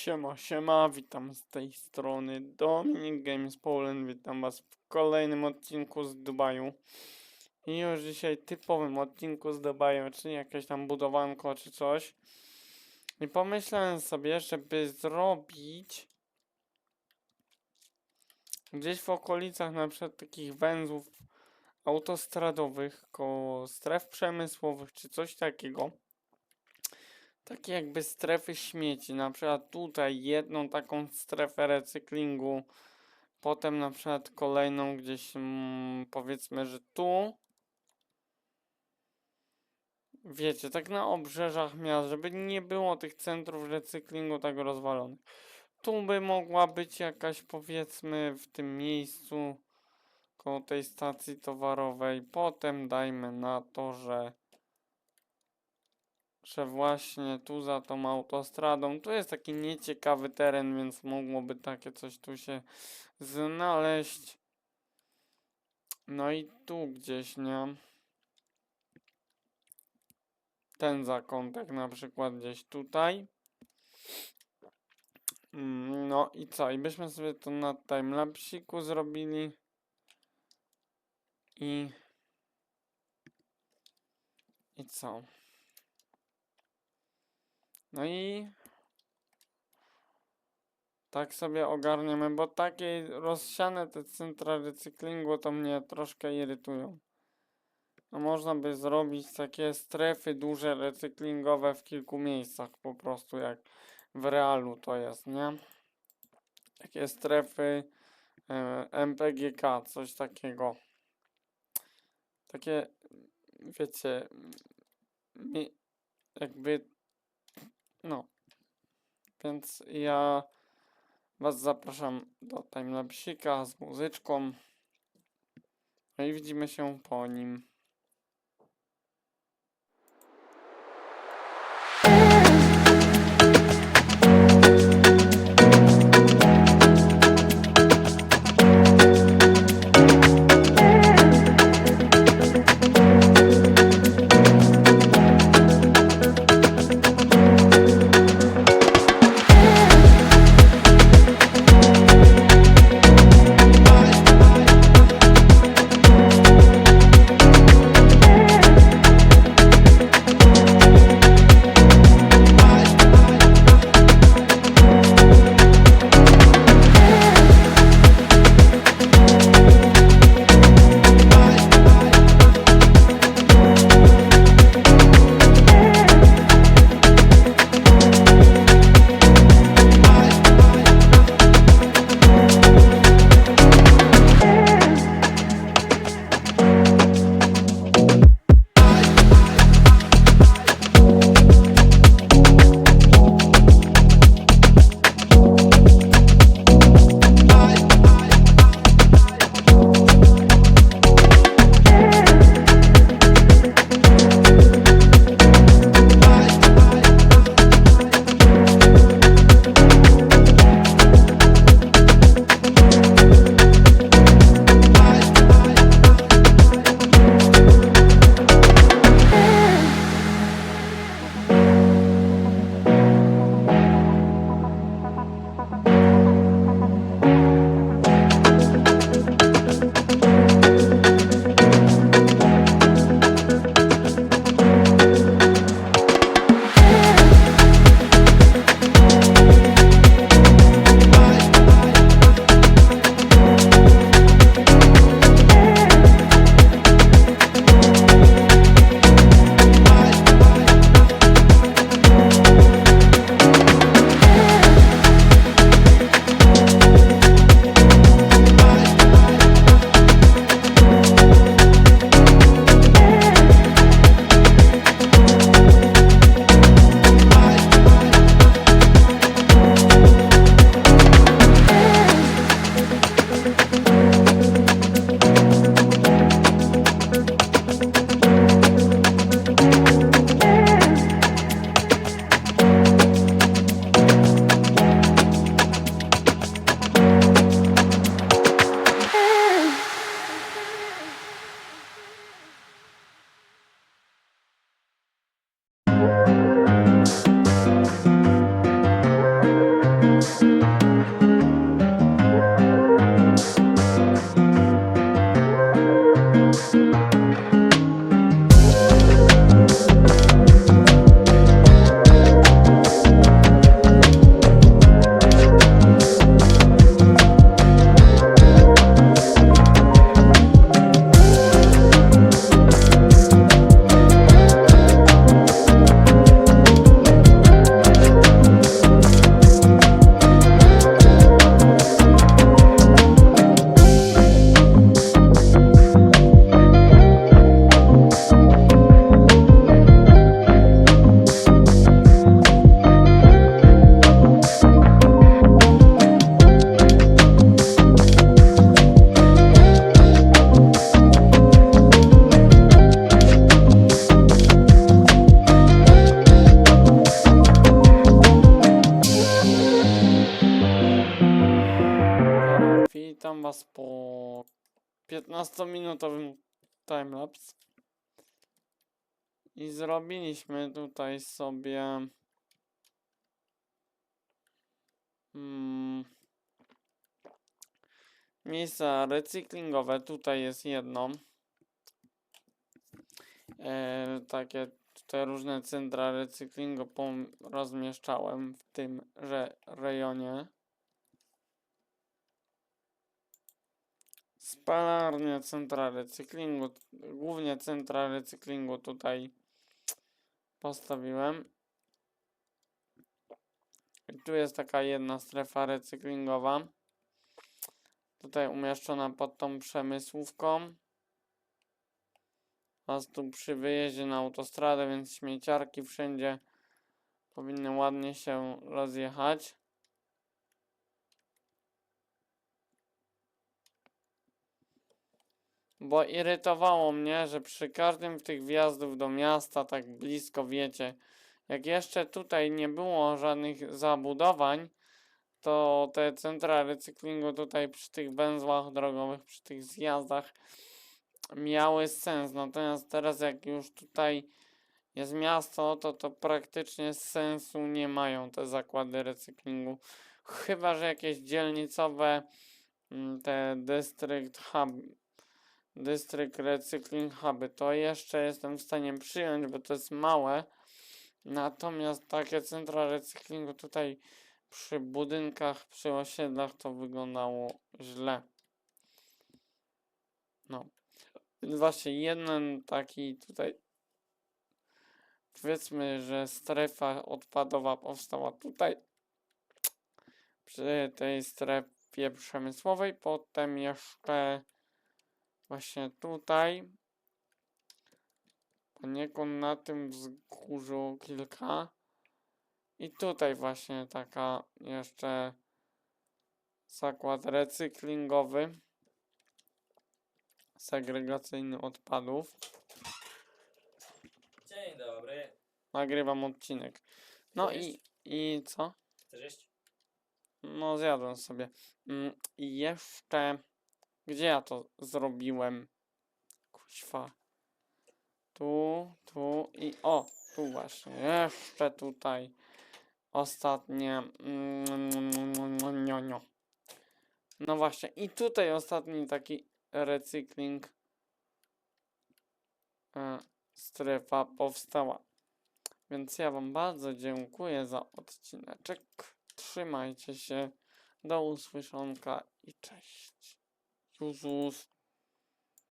Siema, siema, witam z tej strony Dominik Games Poland, witam was w kolejnym odcinku z Dubaju. I już dzisiaj typowym odcinku z Dubaju, czyli jakieś tam budowanko czy coś. I pomyślałem sobie, żeby zrobić gdzieś w okolicach na przykład takich węzłów autostradowych, koło stref przemysłowych czy coś takiego takie jakby strefy śmieci. Na przykład tutaj jedną taką strefę recyklingu, potem na przykład kolejną gdzieś mm, powiedzmy, że tu. Wiecie, tak na obrzeżach miast, żeby nie było tych centrów recyklingu tak rozwalonych. Tu by mogła być jakaś powiedzmy w tym miejscu koło tej stacji towarowej. Potem dajmy na to, że że właśnie tu za tą autostradą, tu jest taki nieciekawy teren, więc mogłoby takie coś tu się znaleźć. No i tu gdzieś, nie? Ten zakątek na przykład gdzieś tutaj. Mm, No i co? I byśmy sobie to na timelapsiku zrobili. I... I co? No i tak sobie ogarniemy, bo takie rozsiane te centra recyklingu to mnie troszkę irytują. No można by zrobić takie strefy duże recyklingowe w kilku miejscach po prostu jak w realu to jest, nie? Takie strefy e, MPGK, coś takiego. Takie, wiecie, jakby no. Więc ja Was zapraszam do timelapsika z muzyczką. No i widzimy się po nim. Was po 15-minutowym timelapse. I zrobiliśmy tutaj sobie mm, miejsca recyklingowe. Tutaj jest jedno. E, takie tutaj różne centra recyklingu rozmieszczałem w tym że rejonie. Spalarnie, centra recyklingu, głównie centra recyklingu tutaj postawiłem. I tu jest taka jedna strefa recyklingowa. Tutaj umieszczona pod tą przemysłówką. Oraz tu przy wyjeździe na autostradę, więc śmieciarki wszędzie powinny ładnie się rozjechać. Bo irytowało mnie, że przy każdym z tych wjazdów do miasta, tak blisko wiecie, jak jeszcze tutaj nie było żadnych zabudowań, to te centra recyklingu tutaj przy tych węzłach drogowych, przy tych zjazdach miały sens. Natomiast teraz jak już tutaj jest miasto, to to praktycznie sensu nie mają te zakłady recyklingu. Chyba, że jakieś dzielnicowe mm, te district hub, district recycling huby, to jeszcze jestem w stanie przyjąć, bo to jest małe. Natomiast takie centra recyklingu tutaj przy budynkach, przy osiedlach to wyglądało źle. No. Właśnie jeden taki tutaj powiedzmy, że strefa odpadowa powstała tutaj przy tej strefie przemysłowej, potem jeszcze właśnie tutaj poniekąd na tym wzgórzu kilka i tutaj właśnie taka jeszcze zakład recyklingowy segregacyjny odpadów Dzień dobry. nagrywam odcinek no i, i co? Chcesz jeść? No zjadłem sobie. Mm, I jeszcze... Gdzie ja to zrobiłem? Kuźwa. Tu, tu i... O! Tu właśnie. Jeszcze tutaj. Ostatnie... mm. No właśnie. I tutaj ostatni taki recykling. e, Strefa powstała. Więc ja Wam bardzo dziękuję za odcineczek. Trzymajcie się. Do usłyszonka i cześć. 叔叔